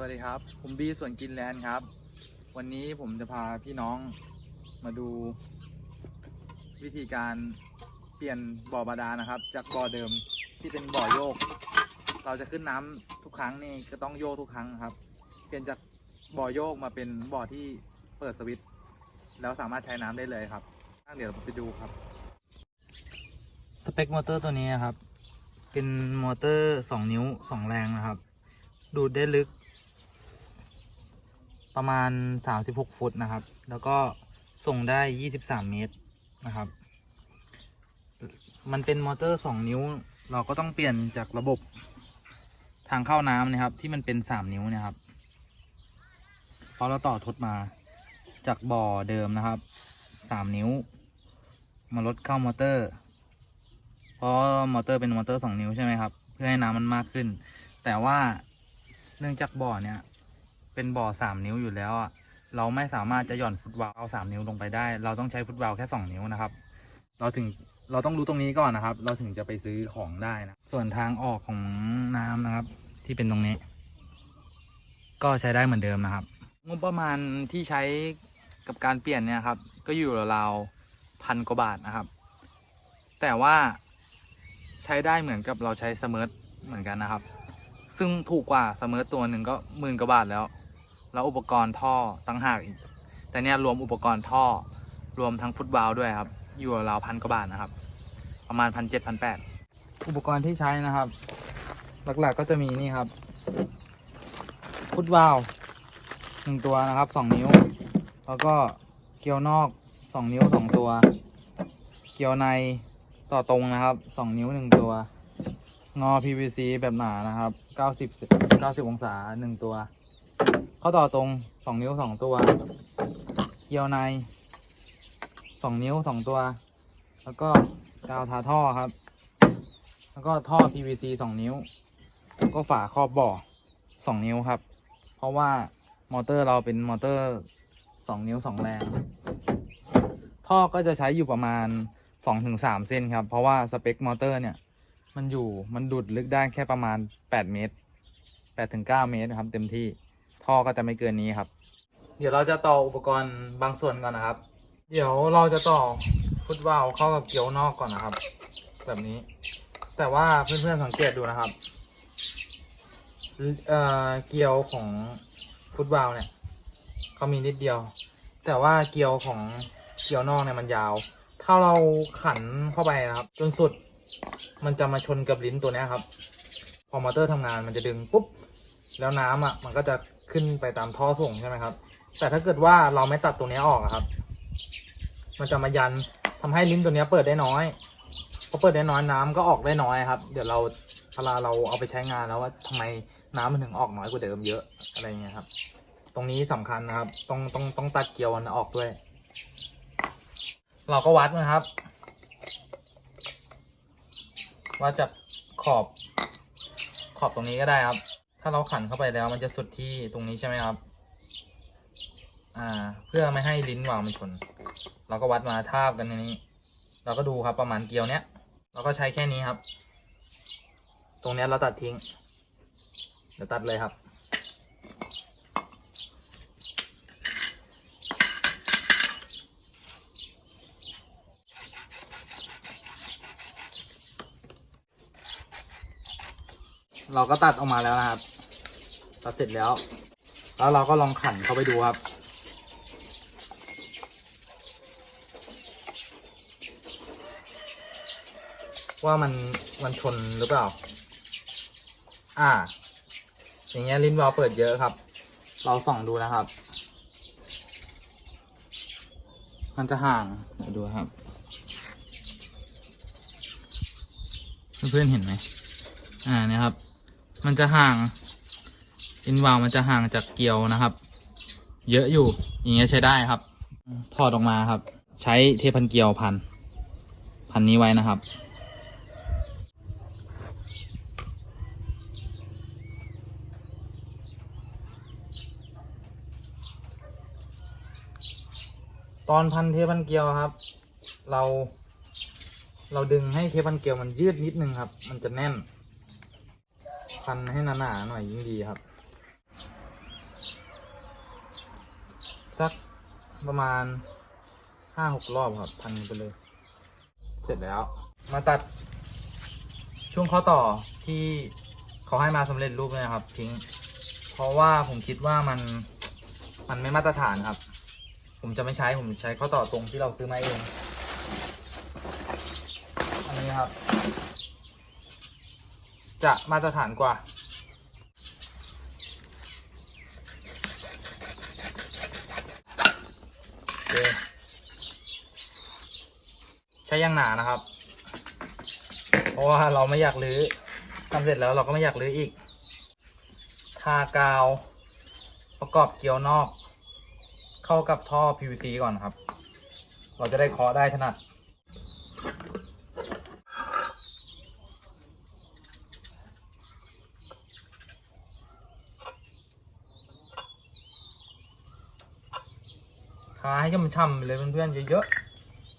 วัสดีครับ ผมบีส่วนกินแลนด์ครับ วันนี้ผมจะพาพี่น้องมาดู วิธีการเปลี่ยนบ่อบาดาลนะครับ จากบ่อเดิมที่เป็นบ่อโยก เราจะขึ้นน้ำทุกครั้งนี่ก็ต้องโยกทุกครั้งครับ เปลี่ยนจากบ่อโยกมาเป็นบ่อที่เปิดสวิตช์แล้วสามารถใช้น้ำได้เลยครับเดี๋ยวเราไปดูครับสเปคมอเตอร์ตัวนี้ครับ เป็นมอเตอร์ 2 นิ้ว 2 แรงนะครับ ดูดได้ลึก ประมาณ 36 ฟุตนะครับ แล้วก็ส่งได้ 23 เมตรนะครับ มันเป็นมอเตอร์ 2 นิ้ว เราก็ต้องเปลี่ยนจากระบบทางเข้าน้ำนะครับ ที่มันเป็น 3 นิ้วนะครับ เพราะเราต่อทดมาจากบ่อเดิมนะครับ 3 นิ้ว มาลดเข้ามอเตอร์ เพราะมอเตอร์เป็นมอเตอร์สองนิ้วใช่ไหมครับ เพื่อให้น้ำมันมากขึ้น แต่ว่าเนื่องจากบ่อเนี่ย เป็นบ่อสามนิ้วอยู่แล้วอะเราไม่สามารถจะหย่อนฟุตวาล์วเอาสามนิ้วลงไปได้ เราต้องใช้ฟุตวาล์วแค่สองนิ้วนะครับ เราถึงเราต้องรู้ตรงนี้ก่อนนะครับ เราถึงจะไปซื้อของได้นะ ส่วนทางออกของน้ำนะครับ ที่เป็นตรงนี้ ก็ใช้ได้เหมือนเดิมนะครับ งบประมาณที่ใช้กับการเปลี่ยนเนี่ยครับ ก็อยู่ราวๆพันกว่าบาทนะครับ แต่ว่าใช้ได้เหมือนกับเราใช้สมิร์ทเหมือนกันนะครับ ซึ่งถูกกว่าสมิร์ทตัวหนึ่งก็หมื่นกว่าบาทแล้ว แล้วอุปกรณ์ท่อตั้งหากอีก แต่เนี่ยรวมอุปกรณ์ท่อรวมทั้งฟุตบาลด้วยครับ อยู่ราวพันกว่าบาทนะครับ ประมาณพันเจ็ดพันแปดอุปกรณ์ที่ใช้นะครับ หลักๆก็จะมีนี่ครับ ฟุตบาลหนึ่งตัวนะครับสองนิ้ว แล้วก็เกลียวนอกสองนิ้วสองตัว เกลียวในต่อตรงนะครับสองนิ้วหนึ่งตัว งอ PVC แบบหนานะครับเก้าสิบเก้าสิบองศาหนึ่งตัว ข้อต่อตรงสองนิ้วสองตัว เกลียวในสองนิ้วสองตัว แล้วก็กาวทาท่อครับ แล้วก็ท่อ PVC สองนิ้ว แล้วก็ฝาครอบบ่อสองนิ้วครับ เพราะว่ามอเตอร์เราเป็นมอเตอร์สองนิ้วสองแรง ท่อก็จะใช้อยู่ประมาณสองถึงสามเส้นครับ เพราะว่าสเปคมอเตอร์เนี่ย มันอยู่มันดูดลึกได้แค่ประมาณแปดเมตรแปดถึงเก้าเมตรครับ เต็มที่ ท่อก็จะไม่เกินนี้ครับ เดี๋ยวเราจะต่ออุปกรณ์บางส่วนก่อนนะครับ เดี๋ยวเราจะต่อฟุตวาลเข้ากับเกลียวนอกก่อนนะครับ แบบนี้ แต่ว่าเพื่อนๆสังเกตดูนะครับเอ่อเกลียวของฟุตบอลเนี่ยเขามีนิดเดียว แต่ว่าเกลียวของเกลียวนอกเนี่ยมันยาว ถ้าเราขันเข้าไปนะครับ จนสุดมันจะมาชนกับลิ้นตัวนี้ครับ พอมอเตอร์ทำงานมันจะดึงปุ๊บ แล้วน้ำอะ มันก็จะ ขึ้นไปตามท่อส่งใช่ไหมครับ แต่ถ้าเกิดว่าเราไม่ตัดตัวนี้ออกครับ มันจะมายันทำให้ลิ้นตัวนี้เปิดได้น้อยพอเปิดได้น้อยน้ำก็ออกได้น้อยครับ เดี๋ยวเราเวลาเราเอาไปใช้งานแล้วว่าทำไมน้ำมันถึงออกน้อยกว่าเดิมเยอะอะไรเงี้ยครับ ตรงนี้สำคัญนะครับ ต้องต้องต้องตัดเกลียวมันออกด้วย เราก็วัดนะครับ วัดจากขอบขอบตรงนี้ก็ได้ครับ ถ้าเราขันเข้าไปแล้วมันจะสุดที่ตรงนี้ใช่ไหมครับ อ่า เพื่อไม่ให้ลิ้นวางมันชน เราก็วัดมาทาบกันในนี้ เราก็ดูครับประมาณเกลียวเนี้ย เราก็ใช้แค่นี้ครับ ตรงเนี้ยเราตัดทิ้ง เดี๋ยวตัดเลยครับ เราก็ตัดออกมาแล้วนะครับ ตัดเสร็จแล้ว แล้วเราก็ลองขันเข้าไปดูครับ ว่ามันมันชนหรือเปล่า อ่า อย่างเงี้ยลิ้นวาลเปิดเยอะครับ เราส่องดูนะครับ มันจะห่างเดี๋ยวดูครับเพื่อนๆเห็นไหม อ่าเนี่ยครับ มันจะห่างลิ้นวาวมันจะห่างจากเกลียวนะครับ เยอะอยู่อย่างเงี้ยใช้ได้ครับถอดออกมาครับ ใช้เทพันเกลียวพัน พันนี้ไว้นะครับ ตอนพันเทปพันเกลียวครับ เรา เราดึงให้เทปพันเกลียวมันยืดนิดนึงครับ มันจะแน่น พันให้หนาๆหน่อยยิ่งดีครับ สักประมาณห้าหกรอบครับพันไปเลย เสร็จแล้ว มาตัดช่วงข้อต่อที่เขาให้มาสำเร็จรูปเลยนะครับ ทิ้ง เพราะว่าผมคิดว่ามันมันไม่มาตรฐานครับ ผมจะไม่ใช้ผมใช้ข้อต่อตรงที่เราซื้อมาเอง อันนี้ครับ จะมาตรฐานกว่า ใช้ยางหนานะครับ เพราะว่าเราไม่อยากรื้อทำเสร็จแล้วเราก็ไม่อยากรื้ออีก ทากาวประกอบเกลียวนอก เข้ากับท่อ PVC ก่อนครับ เราจะได้เคาะได้ถนัด ทาให้ช่ำๆเลยเพื่อนๆเยอะ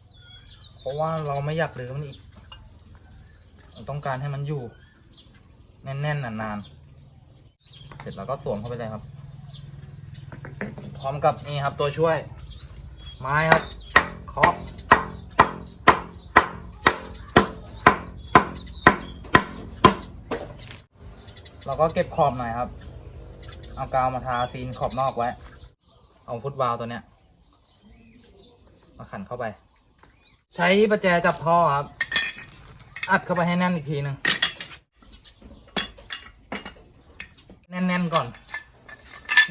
ๆ เพราะว่าเราไม่อยากลืมมันอีก ต้องการให้มันอยู่ แน่นๆนานๆ เสร็จแล้วก็สวมเข้าไปเลยครับ พร้อมกับนี่ครับตัวช่วย ไม้ครับเคาะเราก็เก็บขอบหน่อยครับ เอากาวมาทาซีนขอบนอกไว้ เอาฟุตบาลตัวเนี้ย มาขันเข้าไป ใช้ประแจจับท่อครับ อัดเข้าไปให้แน่นอีกทีหนึ่งแน่นๆก่อน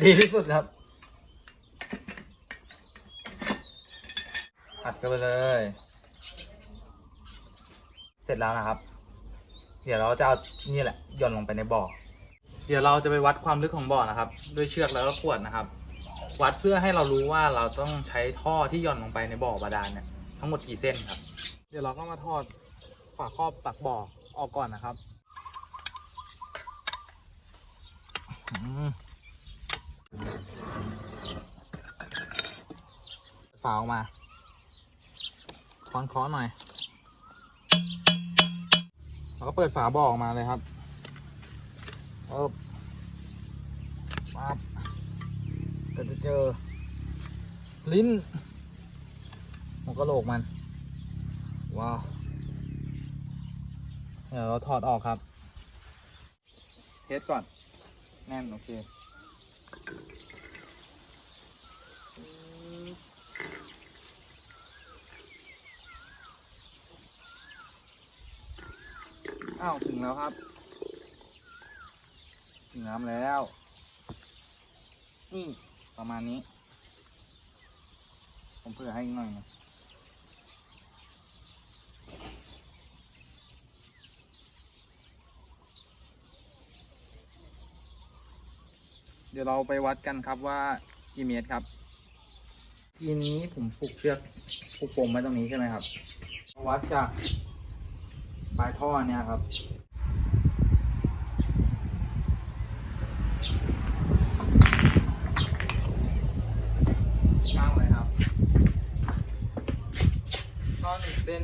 ดีที่สุดครับ อัดเข้าไปเลย เสร็จแล้วนะครับ เดี๋ยวเราจะเอานี่แหละหย่อนลงไปในบ่อเดี๋ยวเราจะไปวัดความลึกของบ่อนะครับ ด้วยเชือกแล้วก็ขวดนะครับ วัดเพื่อให้เรารู้ว่าเราต้องใช้ท่อที่หย่อนลงไปในบ่อบาดาลเนี่ยทั้งหมดกี่เส้นครับ เดี๋ยวเราก็มาทอดฝาครอบตักบ่อออกก่อนนะครับฝาออกมาค้อนเคอหน่อยแล้วก็เปิดฝาบ่อออกมาเลยครับเออปั๊บ ก็ จะเจอ ลิ้นหัวกะโหลกมัน ว้าวเดี๋ยวเราถอดออกครับ เทสก่อน แน่น โอเคอ้าวถึงแล้วครับ ถึงน้ำแล้ว นี่ ประมาณนี้ ผมเผื่อให้อีกหน่อยนะเดี๋ยวเราไปวัดกันครับว่ากี่เมตรครับทีนี้ผมผูกเชือกผูกปมไว้ตรงนี้ใช่ไหมครับ วัดจากปลายท่อเนี่ยครับ มากเลยครับก็หนึ่งเส้น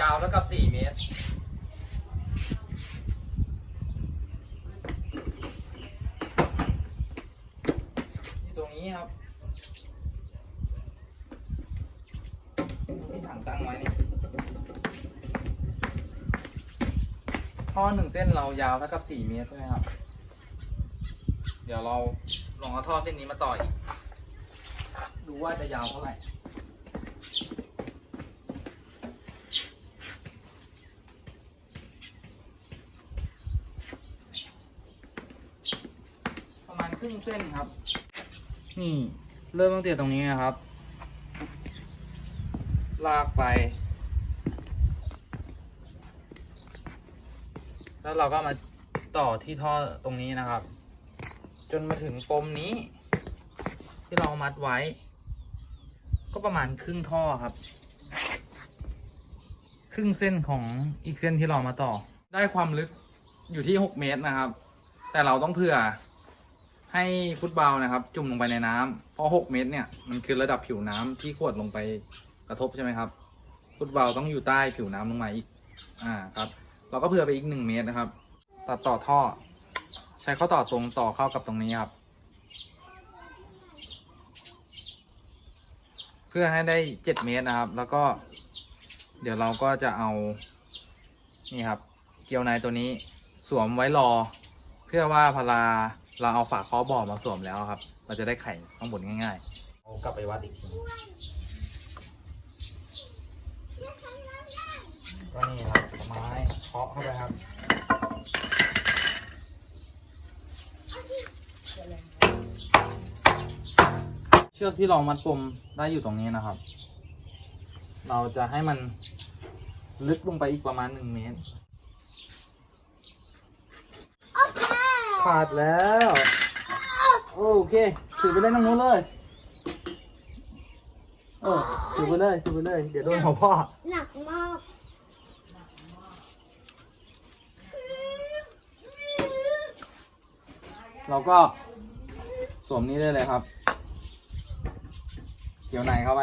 ยาวเท่ากับสี่เมตร ที่ตรงนี้ครับ ที่ถังตั้งไว้นี่ท่อหนึ่งเส้นเรายาวเท่ากับสี่เมตรใช่ไหมครับ เดี๋ยวเรา ลองเอาท่อเส้นนี้มาต่ออีก ดูว่าจะยาวเท่าไหร่ประมาณครึ่งเส้นครับ นี่เริ่มตั้งแต่ตรงนี้นะครับ ลากไป แล้วเราก็มาต่อที่ท่อตรงนี้นะครับ จนมาถึงปมนี้ ที่เรามัดไว้ ก็ประมาณครึ่งท่อครับ ครึ่งเส้นของอีกเส้นที่เรามาต่อ ได้ความลึกอยู่ที่ 6 เมตรนะครับ แต่เราต้องเผื่อให้ฟุตบอลนะครับ จุ่มลงไปในน้ำเพราะ 6 เมตรเนี่ยมันคือระดับผิวน้ำที่ขวดลงไปกระทบใช่ไหมครับ ฟุตบอลต้องอยู่ใต้ผิวน้ำลงมาอีก อ่าครับ เราก็เผื่อไปอีก 1 เมตรนะครับ ตัดต่อท่อ ช้ข้อต่อตรงต่อเข้ากับตรงนี้ครับ เพื่อให้ได้เจ็ดเมตรนะครับ แล้วก็ เดี๋ยวเราก็จะเอานี่ครับ เกลียวในตัวนี้สวมไว้รอ เพื่อว่าพลาเราเอาฝาข้อบ่อมาสวมแล้วครับ เราจะได้ไข่ข้างบนง่ายๆเอากลับไปวัดอีกทีก็นี่ครับไม้เคาะเข้าไปครับ เชือกที่เรามัดปมได้อยู่ตรงนี้นะครับ เราจะให้มันลึกลงไปอีกประมาณหนึ่งเมตรขาดแล้ว โอเค ถือไปเล่นตรงนู้นเลยเออถือไปเลยถือไปเลย เดี๋ยวโดนหัวพ่อ หนักมาก เราก็สวมนี้ได้เลยครับ เกี่ยวในเข้าไป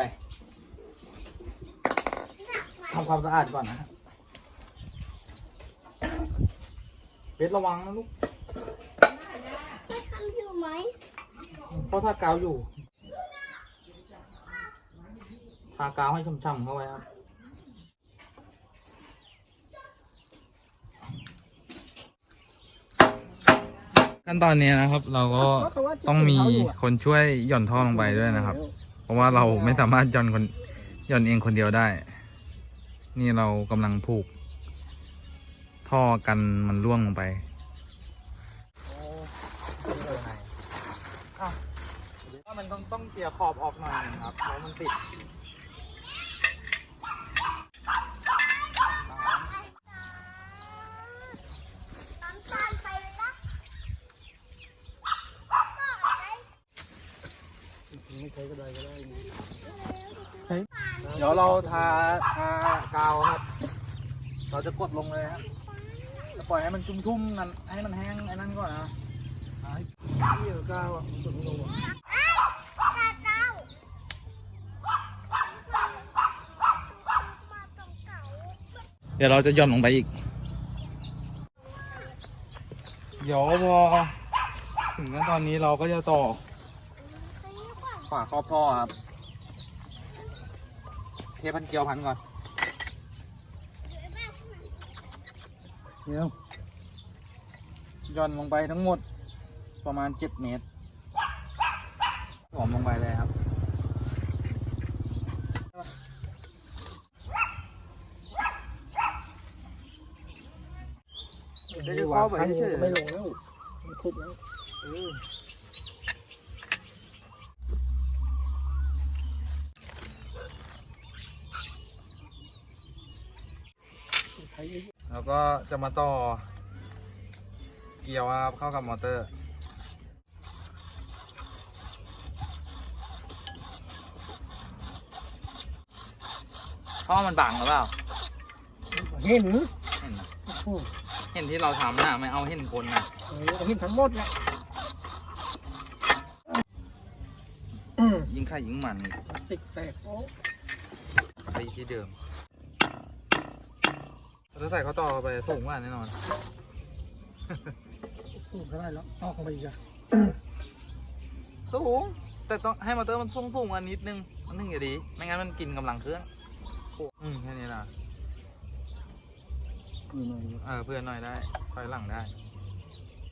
ทำความสะอาดก่อนนะครับเบสระวังนะลูกไม่ทำอยู่ไหมเพราะถ้ากาวอยู่ ทากาวให้ช่ำๆเข้าไว้ครับ ขั้นตอนนี้นะครับ เราก็ต้องมีคนช่วยหย่อนท่อลงไปด้วยนะครับเพ ราะว่าเราไม่สามารถย่อนคนย่อนเองคนเดียวได้ นี่เรากำลังผูก ท่อกันมันร่วงลงไปมันต้องต้องเกี่ยขอบออกหน่อยนะครับเพราะมันติด น้ำตาลไปเลยนะ เดี๋ยวเราทาทากาวครับ เราจะกดลงเลยครับจะปล่อยให้มันชุ่มๆนั่นให้มันแห้งไอ้นั่นก่อนนะเอาให้เกี่ยวกาวอะกดลงตาเต้ามาตรงเก่าเดี๋ยวเราจะหย่อนลงไปอีก เดี๋ยวพอถึงขั้นตอนนี้เราก็จะต่อซื้อก่อน ฝาครอบท่อครับ เทพันเกลียวพันก่อนเดี๋ยวหย่อนลงไปทั้งหมดประมาณเจ็ดเมตรหอมลงไปเลยครับเดี๋ยวจะเข้าไปเฉยไม่ลงแล้วมันทุบแล้ว เออ ใช้เยอะ แล้วก็จะมาต่อ เกียร์ครับเข้ากับมอเตอร์เพราะมันบังหรือเปล่า เห็นเห็นนะโอ้โหเห็นที่เราทำนะไม่เอาเห็นคนนะเออเห็นทั้งหมดแหละอืมยิงไข่ยิงมันอีกติดแตกโอ้ไปที่เดิม ถ้าใส่เขาวต่อไปสูงกว่าแน่นอน สูงเท่าไหร่แล้วออกมาอีกอะสูง แต่ต้องให้มอเตอร์มันสูงสูงกว่านิดนึง มันถึงจะดี ไม่งั้นมันกินกำลังเครื่องอืมแค่นี้นะนี่หน่อยเออเพื่อนหน่อยได้คอยหลังได้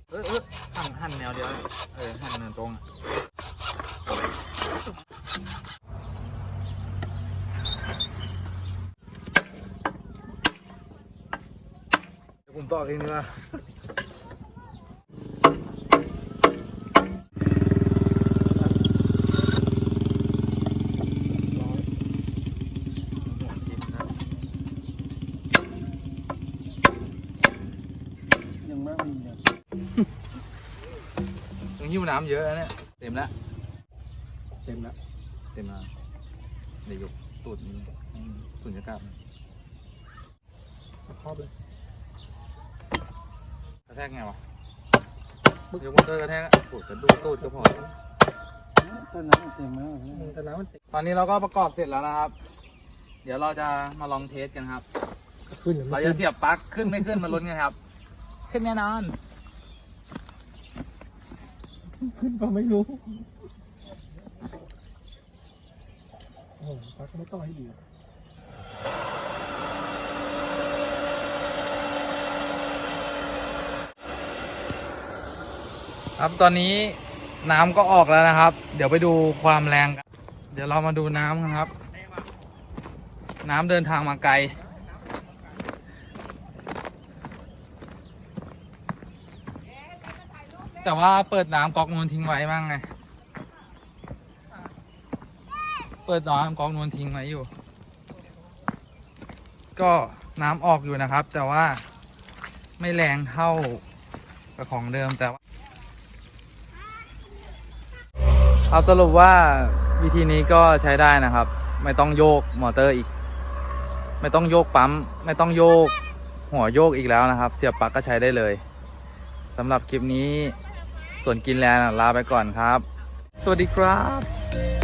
เออเออหันหันแนวเดียวเลยเออหันแนวตรงอะเดี๋ยว ผมต่อเองดีกว่าหัวทิ่มนะยังมากมีเนี่ยยังหิ้วน้ำเยอะนะเนี่ยเต็มแล้วเต็มแล้วเต็มแล้วเดี๋ยวยกตูดนี้ให้สุญญากาศมันครอบเลยกระแทกไงวะยกมอเตอร์กระแทกอะตูดกระดูกตูดก็พอต้นน้ำเต็มแล้วแต่น้ำมันเต็มตอนนี้เราก็ประกอบเสร็จแล้วนะครับ เดี๋ยวเราจะมาลองเทสกันครับ ขึ้นหรือเราไม่จะเสียบปลั๊กขึ้นไม่ขึ้นมาลุ้นกันครับ ขึ้นแน่นอน ขึ้นก็ไม่รู้ โอ้โหปักก็ไม่ต้องให้ดี ครับตอนนี้น้ำก็ออกแล้วนะครับ เดี๋ยวไปดูความแรงกัน เดี๋ยวเรามาดูน้ำกันครับ น้ำเดินทางมาไกล แต่ว่าเปิดน้ำก๊อกนูนทิ้งไว้บ้างไง เปิดน้ำก๊อกนูนทิ้งไว้อยู่ ก็น้ำออกอยู่นะครับ แต่ว่าไม่แรงเท่ากับของเดิมแต่ว่า เอาสรุปว่าวิธีนี้ก็ใช้ได้นะครับ ไม่ต้องโยกมอเตอร์อีก ไม่ต้องโยกปั๊ม ไม่ต้องโยกหัวโยกอีกแล้วนะครับ เสียบปลั๊กก็ใช้ได้เลยสำหรับคลิปนี้ส่วนกินแลนลาไปก่อนครับ สวัสดีครับ